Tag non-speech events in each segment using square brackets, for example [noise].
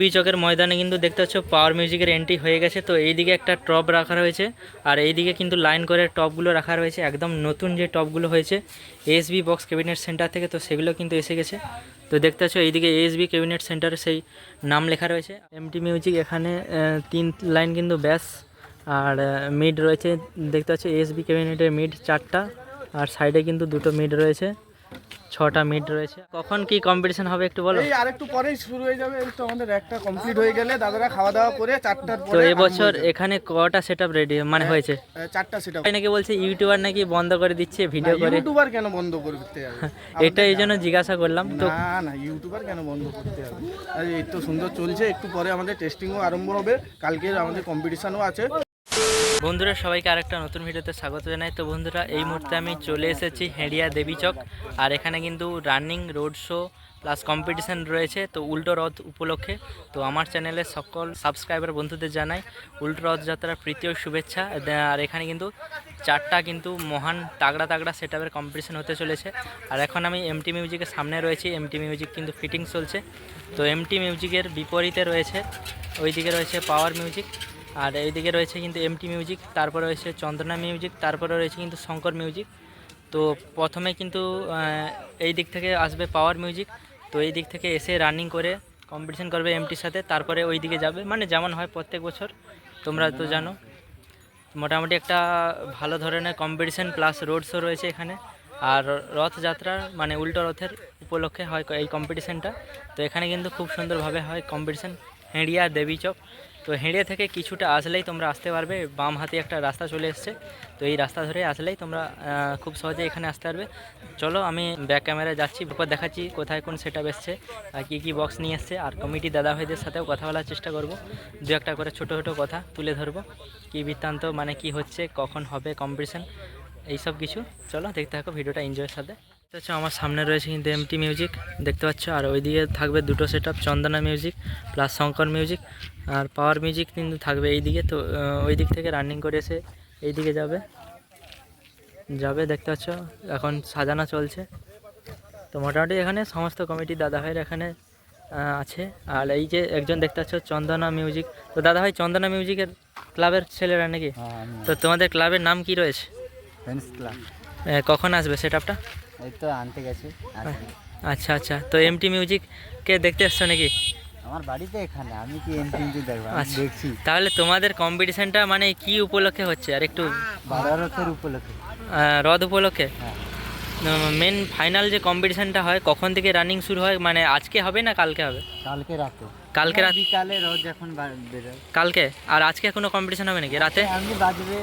দুই চকের ময়দানে কিন্তু দেখতে পাচ্ছ পাওয়ার মিউজিকের এন্ট্রি হয়ে গেছে। তো এইদিকে একটা টপ রাখা রয়েছে আর এইদিকে কিন্তু লাইন করে টপগুলো রাখা রয়েছে। একদম নতুন যে টপগুলো হয়েছে এসবি বক্স ক্যাবিনেট সেন্টার থেকে, তো সেগুলো কিন্তু এসে গেছে। তো দেখতে পাচ্ছ এইদিকে এসবি ক্যাবিনেট সেন্টারে সেই নাম লেখা রয়েছে। এমটি মিউজিক এখানে তিন লাইন কিন্তু ব্যাস। আর মিড রয়েছে, দেখতে পাচ্ছ এসবি ক্যাবিনেটের মিড চারটা। আর সাইডে কিন্তু দুটো মিড রয়েছে। ছটা মিড রয়েছে। কখন কি কম্পিটিশন হবে একটু বলো? এই আরেকটু পরেই শুরু হয়ে যাবে তো আমাদের একটা কমপ্লিট হয়ে গেলে দাদারা খাওয়া দাওয়া করে চারটার তো এবছর এখানে কটা সেট আপ রেডি মানে হয়েছে? আহ, চারটা সেটা তাই নাকি বলছে ইউটিউবার নাকি বন্ধ করে দিচ্ছে ভিডিও করে। ইউটিউবার কেন বন্ধ করতে যাবে এটা এই জন্য জিজ্ঞাসা করলাম তো না না ইউটিউবার কেন বন্ধ করতে হবে? আর এই তো সুন্দর চলছে একটু পরে আমাদের টেস্টিংও আরম্ভ হবে কালকে আমাদের কম্পিটিশনও আছে। বন্ধুরা, সবাইকে আরেকটা নতুন ভিডিওতে স্বাগত জানাই। তো বন্ধুরা, এই মুহূর্তে আমি চলে এসেছি হেঁড়িয়া দেবী চক। আর এখানে কিন্তু running road show plus competition রয়েছে। তো উল্টো রথ উপলক্ষে, তো আমার চ্যানেলে সকল সাবস্ক্রাইবার বন্ধুদের জানাই, উল্টো রথযাত্রার প্রীতি ও শুভেচ্ছা। আর এখানে কিন্তু চারটা কিন্তু মহান তাগড়া তাগড়া সেট আপের কম্পিটিশান হতে চলেছে। আর এখন আমি এমটি মিউজিকের সামনে রয়েছি। এমটি মিউজিক কিন্তু ফিটিং চলছে। তো এমটি মিউজিকের বিপরীতে রয়েছে, ওইদিকে রয়েছে পাওয়ার মিউজিক আর এইদিকে রয়েছে কিন্তু এমটি মিউজিক তারপরে রয়েছে চন্দনা মিউজিক তারপরে রয়েছে কিন্তু শঙ্কর মিউজিক তো প্রথমে কিন্তু এই দিক থেকে আসবে পাওয়ার মিউজিক তো এই দিক থেকে এসে রানিং করে কম্পিটিশন করবে এমটির সাথে, তারপরে ওই দিকে যাবে। মানে যেমন হয় প্রত্যেক বছর, তোমরা তো জানো। মোটামুটি একটা ভালো ধরনের কম্পিটিশন প্লাস রোড শো রয়েছে এখানে। আর রথযাত্রা মানে উল্টো রথের উপলক্ষে হয় এই কম্পিটিশনটা তো এখানে কিন্তু খুব সুন্দরভাবে হয় কম্পিটিশন হেঁড়িয়া, দেবী চক তো হেঁড়িয়া থেকে কিছুটা আসলেই তোমরা আসতে পারবে। বাম হাতে একটা রাস্তা চলে এসছে। তো এই রাস্তা ধরে আসলেই তোমরা খুব সহজে এখানে আসতে পারবে। চলো আমি ব্যাক ক্যামেরায় যাচ্ছি এরপর দেখাচ্ছি কোথায় কোন সেট এসছে, আর কী কী বক্স নিয়ে এসছে। আর কমিটি দাদা ভাইদের সাথেও কথা বলার চেষ্টা করব। দু একটা করে ছোটো ছোটো কথা তুলে ধরবো। কী বৃত্তান্ত মানে কি হচ্ছে, কখন হবে কম্পিটিশন এইসব কিছু। চলো দেখতে থাকো, ভিডিওটা এনজয়ের সাথে। দেখতে পাচ্ছ আমার সামনে রয়েছে কিন্তু এমটি মিউজিক দেখতে পাচ্ছ আর ওইদিকে থাকবে দুটো set up Chandana music plus Shankar music আর পাওয়ার মিউজিক কিন্তু থাকবে এই দিকে তো ওই দিক থেকে রানিং করে এসে এই দিকে যাবে। যাবে দেখতে পাচ্ছ এখন সাজানো চলছে। তো মোটামুটি এখানে সমস্ত কমিটি দাদা ভাইয়ের এখানে আছে। আর এই যে একজন দেখতে পাচ্ছ চন্দনা মিউজিক তো দাদা ভাই চন্দনা মিউজিকের ক্লাবের ছেলেরা নাকি? তো তোমাদের ক্লাবের নাম কি রয়েছে? কখন আসবে সেট আপটা এই তো আনতে গেছে। আচ্ছা আচ্ছা। তো এমটি মিউজিককে দেখতে এসছো নাকি? আমার বাড়িতে এখানে আমি কি এমপিএমটি দেখব? আমি আচ্ছা। দেখছি। তাহলে তোমাদের কম্পিটিশনটা মানে কি উপলক্ষে হচ্ছে? আর একটু রথের উপলক্ষে। রথ উপলক্ষে? হ্যাঁ। মেন ফাইনাল যে কম্পিটিশনটা হয় কখন থেকে রানিং শুরু হয়? মানে আজকে হবে না কালকে হবে? কালকে রাতে। কালকে রাত বিকালে বেরোয়। কালকে? আর আজকে কোনো কম্পিটিশন হবে নাকি? রাতে? আমি বাজবে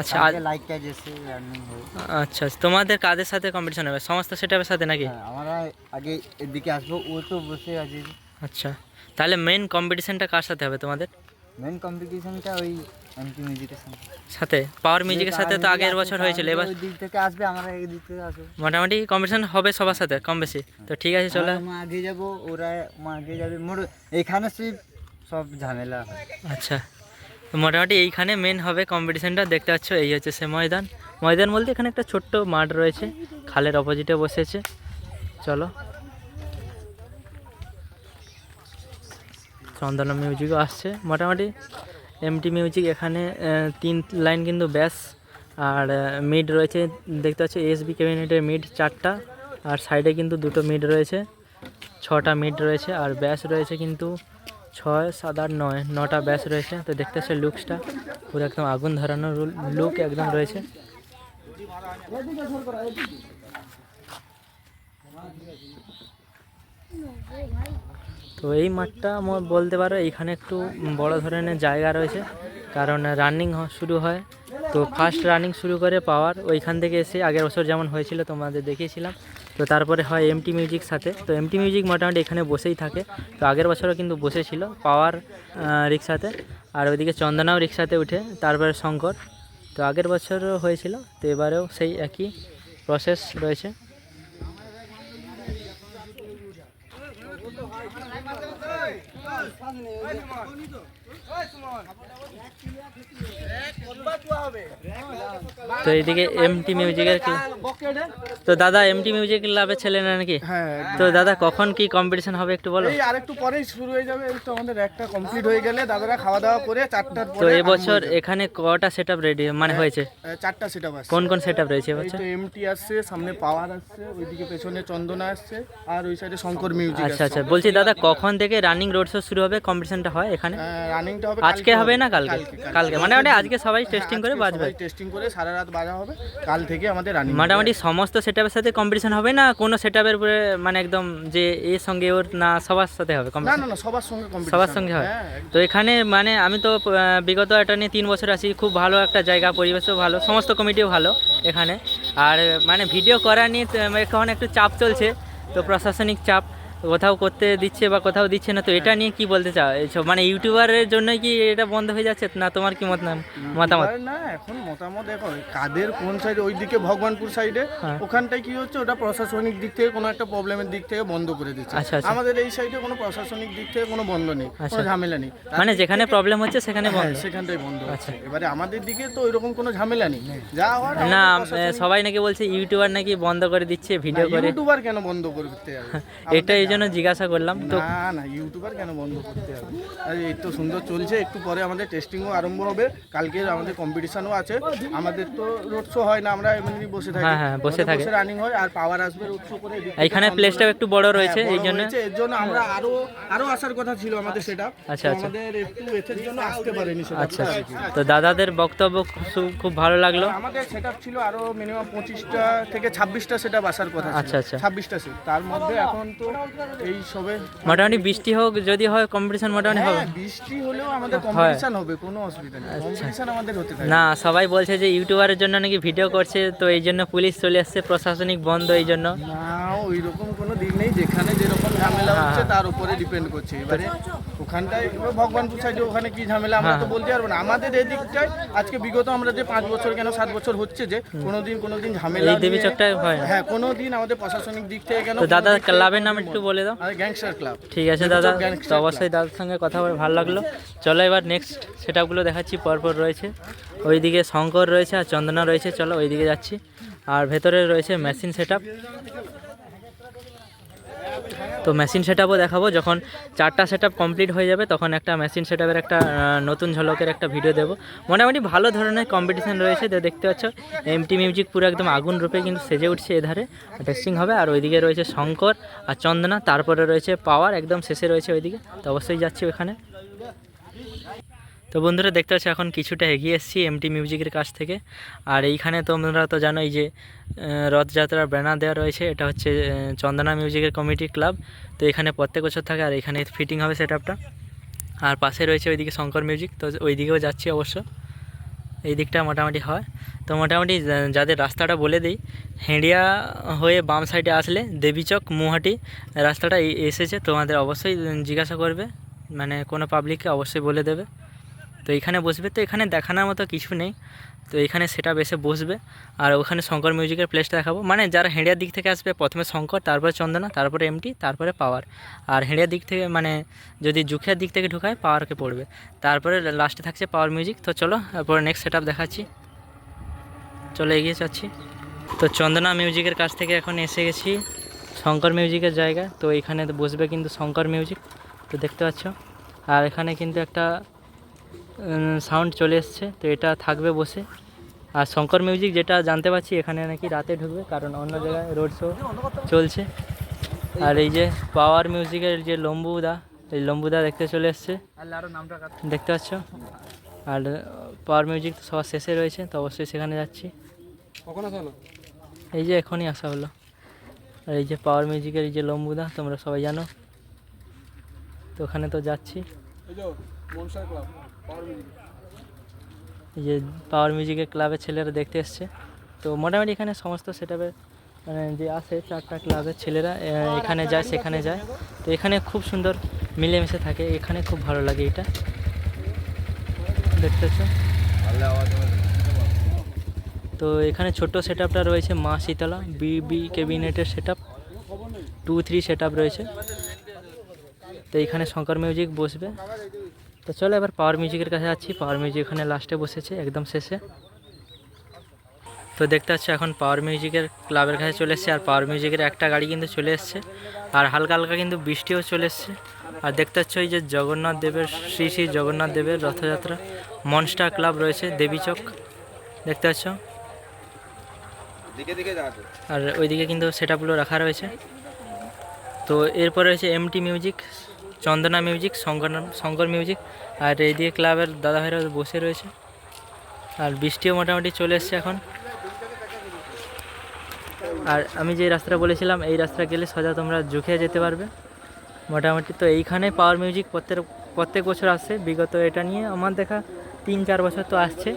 আচ্ছা আজ আজকে লাইট এসে রানিং হবে আচ্ছা তোমাদের কাদের সাথে কম্পিটিশন হবে সমস্ত সেটআপের সাথে নাকি? হ্যাঁ, আমরা আগে এদিকে আসব ও তো বসে আছে। আচ্ছা তাহলে মেন কম্পিটিশনটা কার সাথে হবে তোমাদের? মেন কম্পিটিশনটা ওই এমপি মিউজিকের সঙ্গে সাথে। পাওয়ার মিউজিকের সাথে তো আগের বছর হয়েছিল এবার ওই দিক থেকে আসবে আমরা এই দিক থেকে আসব। মোটামুটি কম্পিটিশন হবে সবার সাথে কম বেশি। তো ঠিক আছে চলো। আমরা আগে যাব ওরা আগে যাবে মোট এখানে সব ঝামেলা আচ্ছা। মোটামুটি এইখানে মেন হবে কম্পিটিশানটা দেখতে পাচ্ছ, এই হচ্ছে সে ময়দান। ময়দান বলতে এখানে একটা ছোট্ট মাঠ রয়েছে, খালের অপোজিটে বসেছে। চলো। চন্দনা মিউজিকও আসছে। মোটামুটি এমটি মিউজিক এখানে তিন লাইন কিন্তু ব্যাস। আর মিড রয়েছে, দেখতে পাচ্ছ এসবি ক্যাবিনেটের মিড চারটা। আর সাইডে কিন্তু দুটো মিড রয়েছে, ছটা মিড রয়েছে, আর ব্যাস রয়েছে কিন্তু ছয়, সাত, আট, নয়, নটা ব্যাস রয়েছে। তো দেখতে পাচ্ছ লুকসটা, পুরো একদম আগুন ধরানো লুক একদম রয়েছে। তো এই মাঠটা বলতে পারো এখানে একটু বড় ধরনের জায়গা রয়েছে, কারণ রানিং শুরু হয় তো ফার্স্ট রানিং শুরু করে পাওয়ার ওইখান থেকে এসে আগের বছর যেমন হয়েছিল তোমাদের দেখিয়েছিলাম। তো তারপরে হয় এমটি মিউজিক সাথে। তো এমটি মিউজিক মোটামুটি এখানে বসেই থাকে। তো আগের বছরও কিন্তু বসেছিল পাওয়ার রিক্সাতে। আর ওইদিকে চন্দনাও রিক্সাতে উঠে, তারপরে শঙ্কর। তো আগের বছরও হয়েছিল, তো এবারেও সেই একই প্রসেস রয়েছে। তো এইদিকে এমটি মিউজিকের তো দাদা এমটি মিউজিক ক্লাবের ছেলে না নাকি? হ্যাঁ তো দাদা কখন কি কম্পিটিশন হবে একটু বলো? এই আরেকটু পরেই শুরু হয়ে যাবে তো আমাদের একটা কমপ্লিট হয়ে গেলে দাদারা খাওয়া দাওয়া করে চারটার তো এবছর এখানে কটা সেট রেডি মানে হয়েছে? চারটা বাস কোন কোন সেটআপ রয়েছে এবছর? তো এমটি আসছে সামনে পাওয়ার আসছে ওইদিকে পেছনে চন্দনা আসছে আর ওই সাইডে শঙ্কর মিউজিক আচ্ছা আচ্ছা বলছি দাদা কখন থেকে রানিং রোড শো শুরু হবে? কম্পিটিশনটা হয় এখানে? রানিংটা হবে আজকে হবে না কালকে? কালকে মানে মানে আজকে সবাই টেস্টিং করে বাজবে টেস্টিং করে সারা রাত বাজা হবে। কাল থেকে আমাদের রানিং মোটামুটি সমস্ত সেট সাথে কম্পিটিশন হবে না? কোনো সেটআপের উপরে মানে একদম যে এর সঙ্গে ওর না সবার সাথে হবে না না না সবার সঙ্গে সবার সঙ্গে হয় হ্যাঁ, তো এখানে মানে আমি তো বিগত এটা নিয়ে তিন বছর আছি। খুব ভালো একটা জায়গা পরিবেশও ভালো সমস্ত কমিটিও ভালো এখানে। আর মানে ভিডিও করা নিয়ে তো, এখন একটু চাপ চলছে। তো প্রশাসনিক চাপ। কোথাও করতে দিচ্ছে বা কোথাও দিচ্ছে না তো এটা নিয়ে কি বলতে চাও? মানে ইউটিউবারের জন্য কি এটা বন্ধ হয়ে যাচ্ছে? না তোমার কি মত মতামত? না এখন মতামত দেখো কাদের কোন সাইডে ওইদিকে ভগবানপুর সাইডে হ্যাঁ। ওখানটায় কি হচ্ছে ওটা প্রশাসনিক দিক থেকে কোনো একটা প্রবলেমের দিক থেকে বন্ধ করে দিচ্ছে। আচ্ছা, আচ্ছা। আমাদের এই সাইডে কোনো প্রশাসনিক দিক থেকে কোনো বন্ধ নেই আচ্ছা। কোনো ঝামেলা নেই। মানে যেখানে প্রবলেম হচ্ছে সেখানে হ্যাঁ, বন্ধ সেখানটাই বন্ধ আচ্ছা। এবারে আমাদের দিকে তো ওইরকম কোনো ঝামেলা নেই। যা হওয়ার না সবাই নাকি বলছে ইউটিউবার নাকি বন্ধ করে দিচ্ছে ভিডিও করে। ইউটিউবার কেন বন্ধ করতে [laughs] এটা এই জন্য জিজ্ঞাসা করলাম তো না না ইউটিউবার কেন বন্ধ করতে হবে? আরে এই তো সুন্দর চলছে একটু পরে আমাদের টেস্টিংও আরম্ভ হবে। কালকে আমাদের কম্পিটিশনও আছে। আমাদের তো রোড শো হয় না আমরা এমনি বসে থাকি। হ্যাঁ, হ্যাঁ, বসে থাকে। রানিং হয় আর পাওয়ার আসবে রোড শো করে এইখানে প্লেসটাও একটু বড় রয়েছে হ্যাঁ, এই জন্য এর জন্য আমরা আরও আরও আসার কথা ছিল আমাদের সেটা। আচ্ছা, আচ্ছা। আমাদের একটু এর জন্য আসতে পারেনি সেটা। আচ্ছা তো দাদাদের বক্তব্য খুব- খুব ভালো লাগল। আমাদের সেট ছিল আরও মিনিমাম পঁচিশটা থেকে ছাব্বিশটা সেট আসার কথা ছিল। আচ্ছা, আচ্ছা। ছাব্বিশটা সেট তার মধ্যে এখন তো এই সবে মোটামুটি বৃষ্টি হোক যদি হয় কম্পিটিশন মোটামুটি হবে। হ্যাঁ, বৃষ্টি হলেও আমাদের কম্পিটিশন হবে কোনো অসুবিধা নেই। কম্পিটিশন আমাদের হতে থাকে না সবাই বলছে যে ইউটিউবারের জন্য নাকি ভিডিও করছে তো এই জন্য পুলিশ চলে আসছে প্রশাসনিক বন্ধ এই জন্য। না ওই রকম কোনো দিন নেই। যেখানে যেরকম ঝামেলা হ্যাঁ, হচ্ছে তার উপরে ডিপেন্ড করছে। এবারে ওখানটায় ভগবানপুর সাইডে ওখানে কি ঝামেলা আমরা তো বলতে পারব না। আমাদের এই দিকটায় আজকে বিগত আমরা যে পাঁচ বছর কেন সাত বছর হচ্ছে যে কোনোদিন কোনোদিন ঝামেলা দেবী চকটায় হয়। হ্যাঁ কোনোদিন আমাদের প্রশাসনিক দিক থেকে কেন দাদা ক্লাবের নাম একটু বলে দাও। গ্যাংস্টার ক্লাব ঠিক আছে দাদা। তো অবশ্যই দাদার সঙ্গে কথা বলে ভালো লাগল। চলো এবার নেক্সট সেটআপগুলো দেখাচ্ছি পরপর রয়েছে। ওইদিকে শঙ্কর রয়েছে আর চন্দনা রয়েছে। চলো ওইদিকে যাচ্ছি। আর ভেতরে রয়েছে মেশিন সেটআপ তো মেশিন সেট আপও দেখাবো। যখন চারটা সেট কমপ্লিট হয়ে যাবে, তখন একটা মেশিন সেট একটা নতুন ঝলকের একটা ভিডিও দেবো। মোটামুটি ভালো ধরনের কম্পিটিশান রয়েছে, তো দেখতে পাচ্ছ এমটি মিউজিক পুরো একদম আগুন রূপে কিন্তু সেজে উঠছে এধারে। টেস্টিং হবে, আর ওইদিকে রয়েছে শঙ্কর আর চন্দনা, তারপরে রয়েছে পাওয়ার একদম শেষে রয়েছে ওইদিকে। তো অবশ্যই যাচ্ছি ওখানে। তো বন্ধুরা দেখতে পাচ্ছ, এখন কিছুটা এগিয়ে এসেছি এমটি মিউজিকের কাছ থেকে। আর এইখানে তোমরা তো জানোই যে রথযাত্রার ব্যানার দেওয়া রয়েছে। এটা হচ্ছে চন্দনা মিউজিকের কমিটি ক্লাব তো এখানে প্রত্যেক বছর থাকে, আর এখানে ফিটিং হবে সেট আপটা আর পাশে রয়েছে ওইদিকে শঙ্কর মিউজিক তো ওই দিকেও যাচ্ছি অবশ্য। এই দিকটা মোটামুটি হয়। তো মোটামুটি যাদের রাস্তাটা বলে দিই, হেঁড়িয়া হয়ে বাম সাইডে আসলে দেবীচক মুহাটি রাস্তাটা এসেছে। তোমাদের অবশ্যই জিজ্ঞাসা করবে। মানে কোনো পাবলিককে অবশ্যই বলে দেবে। তো এখানে বসবে, তো এখানে দেখানোর মতো কিছু নেই। তো এখানে সেটা বেসে বসবে। আর ওখানে শঙ্কর মিউজিকের প্লেসটা দেখাবো। মানে যারা হেঁড়িয়ার দিক থেকে আসবে, প্রথমে শঙ্কর, তারপরে চন্দনা, তারপরে এমটি তারপরে পাওয়ার আর হেঁড়িয়ার দিক থেকে মানে যদি জুখিয়ার দিক থেকে ঢুকায় পাওয়ারকে পড়বে। তারপরে লাস্টে থাকছে পাওয়ার মিউজিক তো চলো তারপরে নেক্সট সেট দেখাচ্ছি। চলে এগিয়ে যাচ্ছি। তো চন্দনা মিউজিকের কাছ থেকে এখন এসে গেছি শঙ্কর মিউজিকের জায়গা তো এখানে বসবে কিন্তু শঙ্কর মিউজিক তো দেখতে পাচ্ছ? আর এখানে কিন্তু একটা সাউন্ড চলে এসছে তো এটা থাকবে বসে। আর শঙ্কর মিউজিক যেটা জানতে পারছি এখানে নাকি রাতে ঢুকবে কারণ অন্য জায়গায় রোড শো চলছে। আর এই যে পাওয়ার মিউজিকের যে লম্বুদা এই লম্বুদা দেখতে চলে এসছে। দেখতে পাচ্ছ? আর পাওয়ার মিউজিক তো সবার শেষে রয়েছে তো অবশ্যই সেখানে যাচ্ছি। এই যে এখনই আসা হলো। আর এই যে পাওয়ার মিউজিকের এই যে লম্বুদা তোমরা সবাই জানো। তো ওখানে তো যাচ্ছি। যে পাওয়ার মিউজিকের ক্লাবের ছেলেরা দেখতে এসছে। তো মোটামুটি এখানে সমস্ত সেটাপের মানে যে আসে চারটা ক্লাবের ছেলেরা এখানে যায়, সেখানে যায়। তো এখানে খুব সুন্দর মিলেমিশে থাকে, এখানে খুব ভালো লাগে এটা। দেখতেছ? তো এখানে ছোট্ট সেট রয়েছে মা শীতলা বিবি ক্যাবিনেটের সেট টু থ্রি সেট রয়েছে। তো এখানে শঙ্কর মিউজিক বসবে। তো চলো এবার পাওয়ার মিউজিকের কাছে যাচ্ছি। পাওয়ার মিউজিক ওখানে লাস্টে বসেছে একদম শেষে। তো দেখতে পাচ্ছ এখন পাওয়ার মিউজিকের ক্লাবের কাছে চলে এসছে। আর পাওয়ার মিউজিকের একটা গাড়ি কিন্তু চলে এসছে। আর হালকা হালকা কিন্তু বৃষ্টিও চলে এসছে। আর দেখতে পাচ্ছ এই যে জগন্নাথ দেবের শ্রী শ্রী জগন্নাথ দেবের রথযাত্রা মনস্টার ক্লাব রয়েছে দেবীচক দেখতে পাচ্ছ? আর ওইদিকে কিন্তু সেট আপগুলো রাখা রয়েছে। তো এরপরে রয়েছে MT music Chandana music Shankar Shankar music আর এইদিকে ক্লাবের দাদা ভাইরা বসে রয়েছে। আর বৃষ্টিও মোটামুটি চলে এসছে এখন। আর আমি যে রাস্তাটা বলেছিলাম, এই রাস্তা গেলে সোজা তোমরা জুখে যেতে পারবে। মোটামুটি তো এইখানে পাওয়ার মিউজিক প্রত্যেক প্রত্যেক বছর আসছে। বিগত এটা নিয়ে আমার দেখা তিন চার বছর তো আসছে।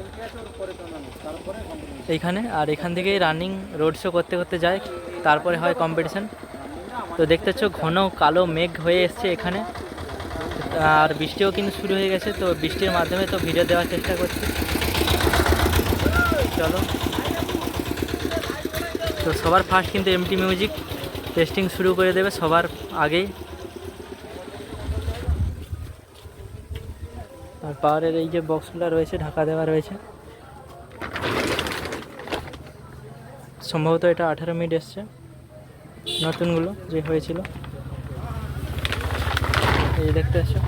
এইখানে, আর এখান থেকেই রানিং রোড শো করতে করতে যায়। তারপরে হয় কম্পিটিশন তো দেখতে পাচ্ছ ঘন কালো মেঘ হয়ে এসছে এখানে। আর বৃষ্টিও কিন্তু শুরু হয়ে গেছে, তো বৃষ্টির মাধ্যমে তো ভিডিও দেওয়ার চেষ্টা করছি। চলো। তো সবার ফার্স্ট কিন্তু এমটি মিউজিক টেস্টিং শুরু করে দেবে সবার আগেই। আর পাওয়ারের এই যে বক্সগুলো রয়েছে, ঢাকা দেওয়া রয়েছে। সম্ভবত এটা আঠারো মিনিট এসছে। নতুনগুলো যে হয়েছিল। এই দেখতে আসছো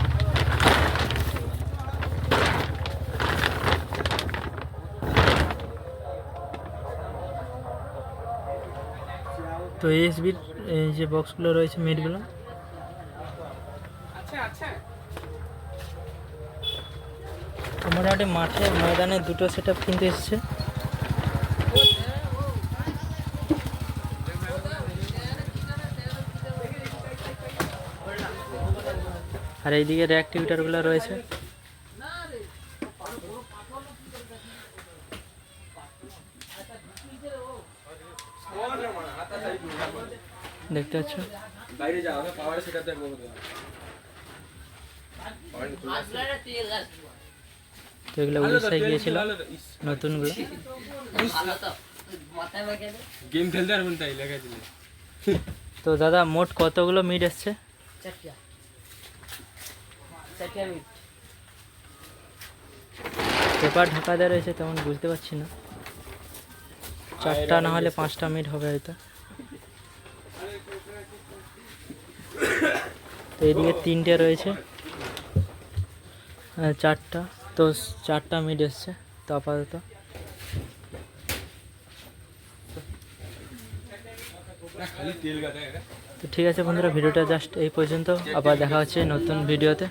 তো এসবির যে বক্সগুলো রয়েছে মিটগুলো মোটামুটি মাঠে ময়দানে দুটো সেট কিন্তু এসছে। আর এইদিকে রিয়াক্টিভিটারগুলো রয়েছে। দেখতে পাচ্ছ? তো এগুলো উড়িষ্যায় গিয়েছিল নতুনগুলো। গেম খেলতে পারবেন তাই লেখা তো দাদা মোট কতগুলো মিট এসছে? পেপার ঢাকা দেওয়া রয়েছে তেমন বুঝতে পারছি না। চারটা না হলে পাঁচটা মিনিট হবে হয়তো। তো এদিকে তিনটে রয়েছে। হ্যাঁ, চারটা। তো চারটা মিড এসছে তো আপাতত। খালি তেল গাদা তো ঠিক আছে বন্ধুরা ভিডিওটা জাস্ট এই পর্যন্ত। আবার দেখা হচ্ছে নতুন ভিডিওতে।